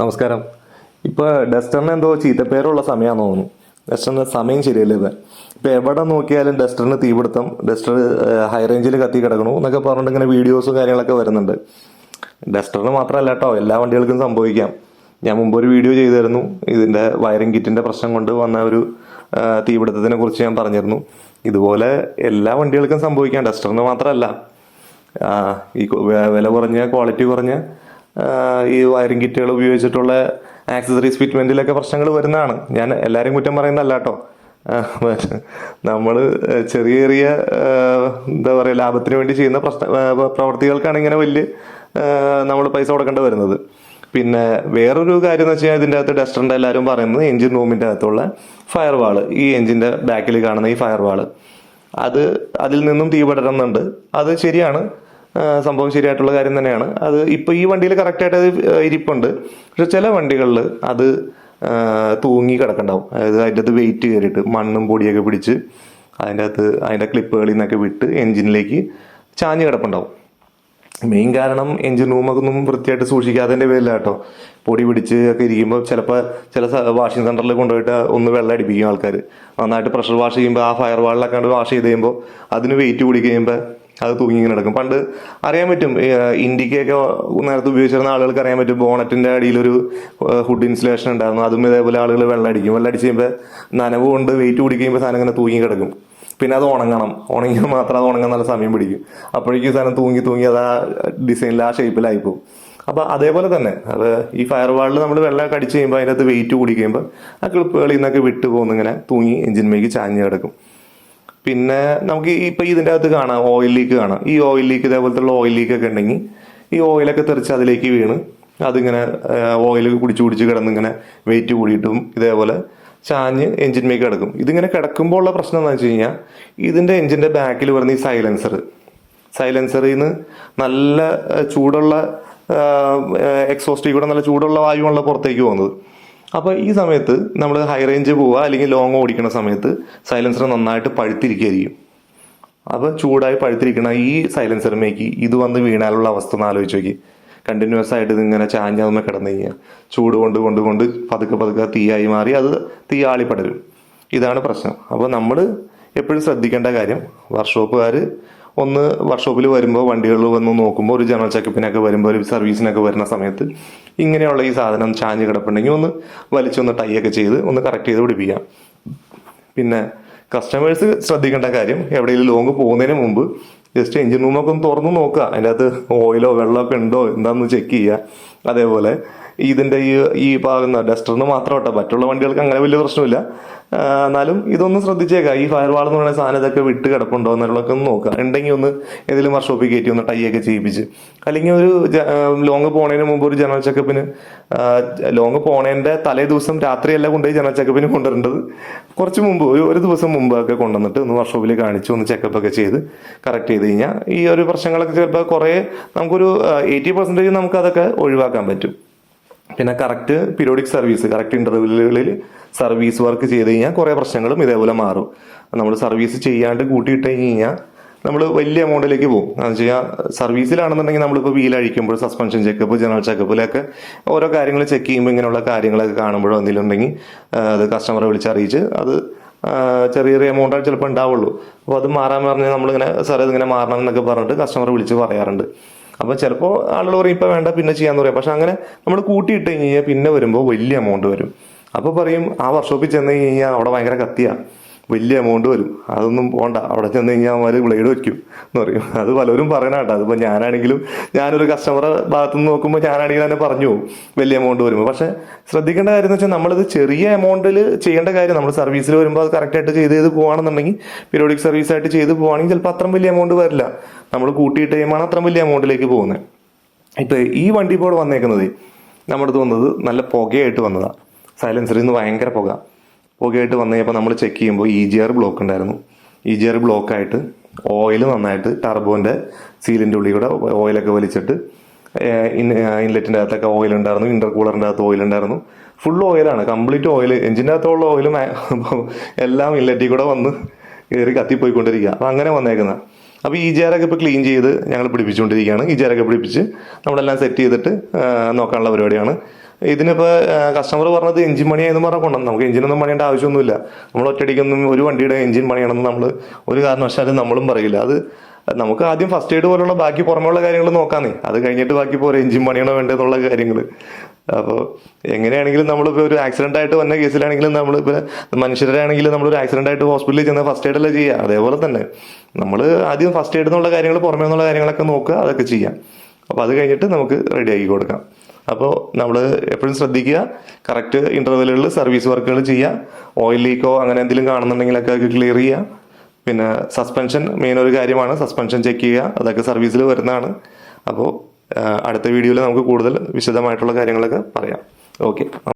നമസ്കാരം. ഇപ്പോൾ ഡസ്റ്ററിന് എന്തോ ചീത്തപ്പേരുള്ള സമയമാണെന്ന് തോന്നുന്നു. ഡസ്റ്ററിന് സമയം ശരിയല്ല ഇത് ഇപ്പോൾ എവിടെ നോക്കിയാലും ഡസ്റ്ററിന് തീപിടുത്തം ഡസ്റ്റർ ഹൈ റേഞ്ചിൽ കത്തി കിടക്കണു എന്നൊക്കെ പറഞ്ഞിട്ട് ഇങ്ങനെ വീഡിയോസും കാര്യങ്ങളൊക്കെ വരുന്നുണ്ട്. ഡസ്റ്ററിന് മാത്രമല്ല കേട്ടോ എല്ലാ വണ്ടികൾക്കും സംഭവിക്കാം. ഞാൻ മുമ്പ് ഒരു വീഡിയോ ചെയ്തിരുന്നു. ഇതിന്റെ വയറിംഗ് കിറ്റിന്റെ പ്രശ്നം കൊണ്ട് വന്ന ഒരു തീപിടുത്തത്തിനെ കുറിച്ച് ഞാൻ പറഞ്ഞിരുന്നു. ഇതുപോലെ എല്ലാ വണ്ടികൾക്കും സംഭവിക്കാം ഡസ്റ്ററിന് മാത്രമല്ല. ഈ വില കുറഞ്ഞ ക്വാളിറ്റി കുറഞ്ഞ ഈ വയറിംഗ് കിറ്റുകൾ ഉപയോഗിച്ചിട്ടുള്ള ആക്സസറീസ് ഫിറ്റ്മെന്റിലൊക്കെ പ്രശ്നങ്ങൾ വരുന്നതാണ്. ഞാൻ എല്ലാവരും കുറ്റം പറയുന്നതല്ല കേട്ടോ. നമ്മൾ ചെറിയ ചെറിയ എന്താ പറയുക ലാഭത്തിന് വേണ്ടി ചെയ്യുന്ന പ്രശ്ന പ്രവർത്തികൾക്കാണ് ഇങ്ങനെ വലിയ നമ്മൾ പൈസ കൊടുക്കേണ്ടി വരുന്നത്. പിന്നെ വേറൊരു കാര്യം എന്ന് വെച്ചാൽ ഇതിന്റെ അകത്ത് ഡസ്റ്ററിന്റെ എല്ലാവരും പറയുന്നത് എഞ്ചിൻ റൂമിന്റെ അകത്തുള്ള ഫയർ വാൾ ഈ എഞ്ചിന്റെ ബാക്കിൽ കാണുന്ന ഈ ഫയർ വാൾ അത് അതിൽ നിന്നും തീ പടരുന്നുണ്ട്. അത് ശരിയാണ്. സംഭവം ശരിയായിട്ടുള്ള കാര്യം തന്നെയാണ്. അത് ഇപ്പോൾ ഈ വണ്ടിയിൽ കറക്റ്റായിട്ട് അത് ഇരിപ്പുണ്ട്. പക്ഷെ ചില വണ്ടികളിൽ അത് തൂങ്ങി കിടക്കണ്ടാവും. അതായത് അതിന്റെ അകത്ത് വെയിറ്റ് കയറിയിട്ട് മണ്ണും പൊടിയൊക്കെ പിടിച്ച് അതിന്റെ അകത്ത് അതിന്റെ ക്ലിപ്പുകളിൽ നിന്നൊക്കെ വിട്ട് എൻജിനിലേക്ക് ചാഞ്ഞ് കിടപ്പുണ്ടാവും. മെയിൻ കാരണം എഞ്ചിൻ റൂമൊന്നും വൃത്തിയായിട്ട് സൂക്ഷിക്കാത്തതിന്റെ പേരില്ല കേട്ടോ. പൊടി പിടിച്ച് ഒക്കെ ഇരിക്കുമ്പോൾ ചിലപ്പോൾ ചില വാഷിംഗ് സെന്ററിൽ കൊണ്ടുപോയിട്ട് ഒന്ന് വെള്ളം അടിപ്പിക്കും ആൾക്കാർ നന്നായിട്ട് പ്രഷർ വാഷ് ചെയ്യുമ്പോൾ ആ ഫയർ വാളിലൊക്കെ വാഷ് ചെയ്ത് കഴിയുമ്പോൾ അതിന് വെയിറ്റ് കൂടി കഴിയുമ്പോൾ അത് തൂങ്ങി ഇങ്ങനെ കിടക്കും. പണ്ട് അറിയാൻ പറ്റും ഇന്ത്യക്കൊക്കെ നേരത്തെ ഉപയോഗിച്ചിരുന്ന ആളുകൾക്ക് അറിയാൻ പറ്റും ബോണറ്റിന്റെ അടിയിലൊരു ഹുഡ് ഇൻസുലേഷൻ ഉണ്ടായിരുന്നു. അതും ഇതേപോലെ ആളുകൾ വെള്ളം അടിക്കും. വെള്ളം അടിച്ച് കഴിയുമ്പോൾ നനവ് കൊണ്ട് വെയിറ്റ് കൂടി കഴിയുമ്പോൾ സാധനം ഇങ്ങനെ തൂങ്ങി കിടക്കും. പിന്നെ അത് ഉണങ്ങണം. ഉണങ്ങിയാൽ മാത്രം അത് ഉണങ്ങാൻ നല്ല സമയം പിടിക്കും. അപ്പോഴേക്കും സാധനം തൂങ്ങി തൂങ്ങി അത് ആ ഡിസൈനിൽ ആ ഷേപ്പിലായി പോകും. അപ്പോൾ അതേപോലെ തന്നെ അത് ഈ ഫയർ വാളിൽ നമ്മൾ വെള്ളമൊക്കെ അടിച്ച് കഴിയുമ്പോൾ അതിനകത്ത് വെയിറ്റ് കൂടി കഴിയുമ്പോൾ ആ ക്ലിപ്പുകളിൽ നിന്നൊക്കെ വിട്ട് തൂങ്ങി എഞ്ചിന്മേക്ക് ചാഞ്ഞ് കിടക്കും. പിന്നെ നമുക്ക് ഇപ്പം ഇതിന്റെ അകത്ത് കാണാം ഓയിൽ ലീക്ക് കാണാം. ഈ ഓയിൽ ലീക്ക് ഇതേപോലത്തുള്ള ഓയിൽ ലീക്ക് ഒക്കെ ഉണ്ടെങ്കിൽ ഈ ഓയിലൊക്കെ തെറിച്ച് അതിലേക്ക് വീണ് അതിങ്ങനെ ഓയിൽ കുടിച്ച് കുടിച്ച് കിടന്നിങ്ങനെ വെയിറ്റ് കൂടിയിട്ടും ഇതേപോലെ ചാഞ്ഞ് എഞ്ചിന്മേക്ക് കിടക്കും. ഇതിങ്ങനെ കിടക്കുമ്പോൾ ഉള്ള പ്രശ്നം എന്താണെന്ന് വെച്ച് കഴിഞ്ഞാൽ ഇതിന്റെ എഞ്ചിന്റെ ബാക്കിൽ വരുന്ന ഈ സൈലൻസർ സൈലൻസറിൽ നിന്ന് നല്ല ചൂടുള്ള എക്സോസ്റ്റിൽ കൂടെ നല്ല ചൂടുള്ള വായുവാണല്ലോ പുറത്തേക്ക് പോകുന്നത്. അപ്പോൾ ഈ സമയത്ത് നമ്മൾ ഹൈ റേഞ്ച് പോവുക അല്ലെങ്കിൽ ലോങ് ഓടിക്കുന്ന സമയത്ത് സൈലൻസർ നന്നായിട്ട് പഴുത്തിരിക്കുകയായിരിക്കും. അപ്പോൾ ചൂടായി പഴുത്തിരിക്കുന്ന ഈ സൈലൻസറിലേക്ക് ഇത് വന്ന് വീണാലുള്ള അവസ്ഥ ഒന്ന് ആലോചിച്ച് നോക്കി. കണ്ടിന്യൂസ് ആയിട്ട് ഇതിങ്ങനെ ചാഞ്ഞാകുമ്പോൾ കിടന്നു കഴിഞ്ഞാൽ ചൂട് കൊണ്ട് കൊണ്ട് കൊണ്ട് പതുക്കെ പതുക്കെ തീയായി മാറി അത് തീയാളി പടരും ഇതാണ് പ്രശ്നം. അപ്പോൾ നമ്മൾ എപ്പോഴും ശ്രദ്ധിക്കേണ്ട കാര്യം വർക്ക്ഷോപ്പുകാർ ഒന്ന് വർക്ക്ഷോപ്പിൽ വരുമ്പോൾ വണ്ടികൾ വന്ന് നോക്കുമ്പോൾ ഒരു ജനറൽ ചെക്കപ്പിനൊക്കെ വരുമ്പോൾ ഒരു സർവീസിനൊക്കെ വരുന്ന സമയത്ത് ഇങ്ങനെയുള്ള ഈ സാധനം ചാഞ്ഞ് കിടപ്പുണ്ടെങ്കിൽ ഒന്ന് വലിച്ചൊന്ന് ടൈ ഒക്കെ ചെയ്ത് ഒന്ന് കറക്റ്റ് ചെയ്ത് പിടിപ്പിക്കാം. പിന്നെ കസ്റ്റമേഴ്സ് ശ്രദ്ധിക്കേണ്ട കാര്യം എവിടെയെങ്കിലും ലോങ് പോകുന്നതിന് മുമ്പ് ജസ്റ്റ് എഞ്ചിൻ റൂമൊക്കെ ഒന്ന് തുറന്ന് നോക്കുക. അതിന്റെ അകത്ത് ഓയിലോ വെള്ളമൊക്കെ ഉണ്ടോ എന്താണെന്ന് ചെക്ക് ചെയ്യുക. അതേപോലെ ഇതിന്റെ ഈ ഈ പാകുന്ന ഡസ്റ്ററിന് മാത്രം കേട്ടോ മറ്റുള്ള വണ്ടികൾക്ക് അങ്ങനെ വലിയ പ്രശ്നമില്ല. എന്നാലും ഇതൊന്ന് ശ്രദ്ധിച്ചേക്കാം. ഈ ഫയർ വാൾ എന്ന് പറയുന്ന സാധനം ഇതൊക്കെ വിട്ട് കിടപ്പുണ്ടോ എന്നുള്ളതൊക്കെ ഒന്ന് നോക്കുക ഉണ്ടെങ്കിൽ ഒന്ന് ഏതെങ്കിലും വർക്ക്ഷോപ്പിൽ കയറ്റി ഒന്ന് ടൈ ഒക്കെ ചെയ്യിപ്പിച്ച്. അല്ലെങ്കിൽ ഒരു ലോങ് പോണതിന് മുമ്പ് ഒരു ജനറൽ ചെക്കപ്പിന് ലോങ് പോണതിന്റെ തലേ ദിവസം രാത്രിയല്ല കൊണ്ടുപോയി ജനറൽ ചെക്കപ്പിന് കൊണ്ടുവരേണ്ടത്. കുറച്ച് മുമ്പ് ഒരു ഒരു ദിവസം മുമ്പ് ഒക്കെ കൊണ്ടുവന്നിട്ട് ഒന്ന് വർക്ക്ഷോപ്പിൽ കാണിച്ച് ഒന്ന് ചെക്കപ്പ് ഒക്കെ ചെയ്ത് കറക്റ്റ് ചെയ്ത് കഴിഞ്ഞാൽ ഈ ഒരു പ്രശ്നങ്ങളൊക്കെ ചിലപ്പോൾ കുറേ നമുക്കൊരു എയ്റ്റി പെർസെന്റേജ് നമുക്കതൊക്കെ ഒഴിവാക്കാൻ പറ്റും. പിന്നെ കറക്റ്റ് പീരിയോഡിക് സർവീസ് കറക്റ്റ് ഇന്റർവെല്ലുകളിൽ സർവീസ് വർക്ക് ചെയ്ത് കഴിഞ്ഞാൽ കുറേ പ്രശ്നങ്ങളും ഇതേപോലെ മാറും. നമ്മൾ സർവീസ് ചെയ്യാണ്ട് കൂട്ടിയിട്ട് കഴിഞ്ഞാൽ നമ്മൾ വലിയ എമൗണ്ടിലേക്ക് പോകും. എന്ന് വെച്ച് കഴിഞ്ഞാൽ സർവീസിലാണെന്നുണ്ടെങ്കിൽ നമ്മളിപ്പോൾ വീൽ അഴിക്കുമ്പോൾ സസ്പെൻഷൻ ചെക്കപ്പ് ജനറൽ ചെക്കപ്പിലൊക്കെ ഓരോ കാര്യങ്ങൾ ചെക്ക് ചെയ്യുമ്പോൾ ഇങ്ങനെയുള്ള കാര്യങ്ങളൊക്കെ കാണുമ്പോഴോ എന്തെങ്കിലും ഉണ്ടെങ്കിൽ അത് കസ്റ്റമറെ വിളിച്ചറിയിച്ച് അത് ചെറിയ ചെറിയ എമൗണ്ടാണ് ചിലപ്പോൾ ഉണ്ടാവുള്ളൂ. അപ്പോൾ അത് മാറാൻ പറഞ്ഞാൽ നമ്മളിങ്ങനെ സാറേ ഇതിങ്ങനെ മാറണം എന്നൊക്കെ പറഞ്ഞിട്ട് കസ്റ്റമറെ വിളിച്ച് പറയാറുണ്ട്. അപ്പോൾ ചിലപ്പോൾ ആളുകൾ പറയും ഇപ്പൊ വേണ്ട പിന്നെ ചെയ്യാന്ന് പറയാം. പക്ഷെ അങ്ങനെ നമ്മൾ കൂട്ടിയിട്ട് കഴിഞ്ഞാൽ പിന്നെ വരുമ്പോൾ വലിയ എമൗണ്ട് വരും. അപ്പോൾ പറയും ആ വർക്ക്ഷോപ്പിൽ ചെന്ന് കഴിഞ്ഞാൽ അവിടെ ഭയങ്കര കത്തിയാണ് വലിയ എമൗണ്ട് വരും. അതൊന്നും പോണ്ട. അവിടെ ചെന്ന് കഴിഞ്ഞാൽ അവന്മാർ ബ്ലേഡ് വയ്ക്കും എന്ന് പറയും. അത് പലരും പറയണ കേട്ടോ. അതിപ്പോൾ ഞാനാണെങ്കിലും ഞാനൊരു കസ്റ്റമറെ ഭാഗത്തു നിന്ന് നോക്കുമ്പോൾ ഞാനാണെങ്കിലും തന്നെ പറഞ്ഞു പോകും. വലിയ എമൗണ്ട് വരുമ്പോൾ പക്ഷേ ശ്രദ്ധിക്കേണ്ട കാര്യം എന്ന് വെച്ചാൽ നമ്മളിത് ചെറിയ എമൗണ്ടിൽ ചെയ്യേണ്ട കാര്യം. നമ്മൾ സർവീസിൽ വരുമ്പോൾ അത് കറക്റ്റായിട്ട് ചെയ്ത് ചെയ്ത് പോകുകയാണെന്നുണ്ടെങ്കിൽ പീരിയോഡിക് സർവീസ് ആയിട്ട് ചെയ്ത് പോകുകയാണെങ്കിൽ ചിലപ്പോൾ അത്രയും വലിയ എമൗണ്ട് വരില്ല. നമ്മൾ കൂട്ടിയിട്ട് കഴിയുമ്പോൾ അത്രയും വലിയ എമൗണ്ടിലേക്ക് പോകുന്നത് ഇപ്പോൾ ഈ വണ്ടി ഇപ്പോൾ വന്നേക്കുന്നത് നമ്മുടെ അടുത്ത് വന്നത് നല്ല പുകയായിട്ട് വന്നതാണ് സൈലൻസറിൽ നിന്ന് ഭയങ്കര പുക. പുകയായിട്ട് വന്നു കഴിഞ്ഞപ്പോൾ നമ്മൾ ചെക്ക് ചെയ്യുമ്പോൾ ഇ ജി ആർ ബ്ലോക്ക് ഉണ്ടായിരുന്നു. ഇ ജി ആർ ബ്ലോക്കായിട്ട് ഓയിൽ നന്നായിട്ട് ടർബോന്റെ സീലിന്റെ ഉള്ളിൽ കൂടെ ഓയിലൊക്കെ വലിച്ചിട്ട് ഇൻലെറ്റിന്റെ അകത്തൊക്കെ ഓയിൽ ഉണ്ടായിരുന്നു ഇന്റർകൂളറിന്റെ അകത്ത് ഓയിൽ ഉണ്ടായിരുന്നു. ഫുൾ ഓയിലാണ് കംപ്ലീറ്റ് ഓയിൽ എഞ്ചിന്റെ അകത്തുള്ള ഓയിലും എല്ലാം ഇൻലെറ്റിൽ കൂടെ വന്ന് കയറി കത്തിപ്പോയിക്കൊണ്ടിരിക്കുക. അപ്പം അങ്ങനെ വന്നേക്കുന്ന. അപ്പോൾ ഈ ജാരൊക്കെ ഇപ്പോൾ ക്ലീൻ ചെയ്ത് ഞങ്ങൾ പിടിപ്പിച്ചുകൊണ്ടിരിക്കുകയാണ് ഈ ജാരൊക്കെ പിടിപ്പിച്ച് നമ്മളെല്ലാം സെറ്റ് ചെയ്തിട്ട് നോക്കാനുള്ള പരിപാടിയാണ്. ഇതിനിപ്പോൾ കസ്റ്റമർ പറഞ്ഞത് എഞ്ചിൻ പണിയായെന്ന് പറഞ്ഞാൽ കൊണ്ടുവന്നു നമുക്ക് എഞ്ചിനൊന്നും പണിയേണ്ട ആവശ്യമൊന്നുമില്ല. നമ്മൾ ഒറ്റയടിക്കൊന്നും ഒരു വണ്ടിയുടെ എഞ്ചിൻ പണിയണമെന്ന് നമ്മൾ ഒരു കാരണവശാലും നമ്മളും പറയില്ല. അത് നമുക്ക് ആദ്യം ഫസ്റ്റ് എയ്ഡ് പോലുള്ള ബാക്കി പുറമെയുള്ള കാര്യങ്ങൾ നോക്കാന്നേ. അത് കഴിഞ്ഞിട്ട് ബാക്കി പോരെ എഞ്ചിൻ പണിയണോ വേണ്ടതെന്നുള്ള കാര്യങ്ങൾ അപ്പോൾ എങ്ങനെയാണെങ്കിലും നമ്മളിപ്പോൾ ഒരു ആക്സിഡന്റ് ആയിട്ട് വന്ന കേസിലാണെങ്കിലും നമ്മളിപ്പോൾ മനുഷ്യരാണെങ്കിലും നമ്മളൊരു ആക്സിഡന്റ് ആയിട്ട് ഹോസ്പിറ്റലിൽ ചെന്ന് ഫസ്റ്റ് എയ്ഡ് അല്ലേ ചെയ്യുക അതേപോലെ തന്നെ. നമ്മൾ ആദ്യം ഫസ്റ്റ് എയ്ഡ് എന്നുള്ള കാര്യങ്ങൾ പുറമേ എന്നുള്ള കാര്യങ്ങളൊക്കെ നോക്കുക അതൊക്കെ ചെയ്യാം. അപ്പോൾ അത് കഴിഞ്ഞിട്ട് നമുക്ക് റെഡി ആക്കി കൊടുക്കാം. അപ്പോൾ നമ്മൾ എപ്പോഴും ശ്രദ്ധിക്കുക. കറക്റ്റ് ഇന്റർവെല്ലുകളിൽ സർവീസ് വർക്കുകൾ ചെയ്യുക. ഓയിൽ ലീക്കോ അങ്ങനെ എന്തെങ്കിലും കാണുന്നുണ്ടെങ്കിലൊക്കെ ക്ലിയർ ചെയ്യുക. പിന്നെ സസ്പെൻഷൻ മെയിൻ ഒരു കാര്യമാണ്. സസ്പെൻഷൻ ചെക്ക് ചെയ്യുക. അതൊക്കെ സർവീസിൽ വരുന്നതാണ്. അപ്പോൾ അടുത്ത വീഡിയോയിൽ നമുക്ക് കൂടുതൽ വിശദമായിട്ടുള്ള കാര്യങ്ങളൊക്കെ പറയാം. ഓക്കെ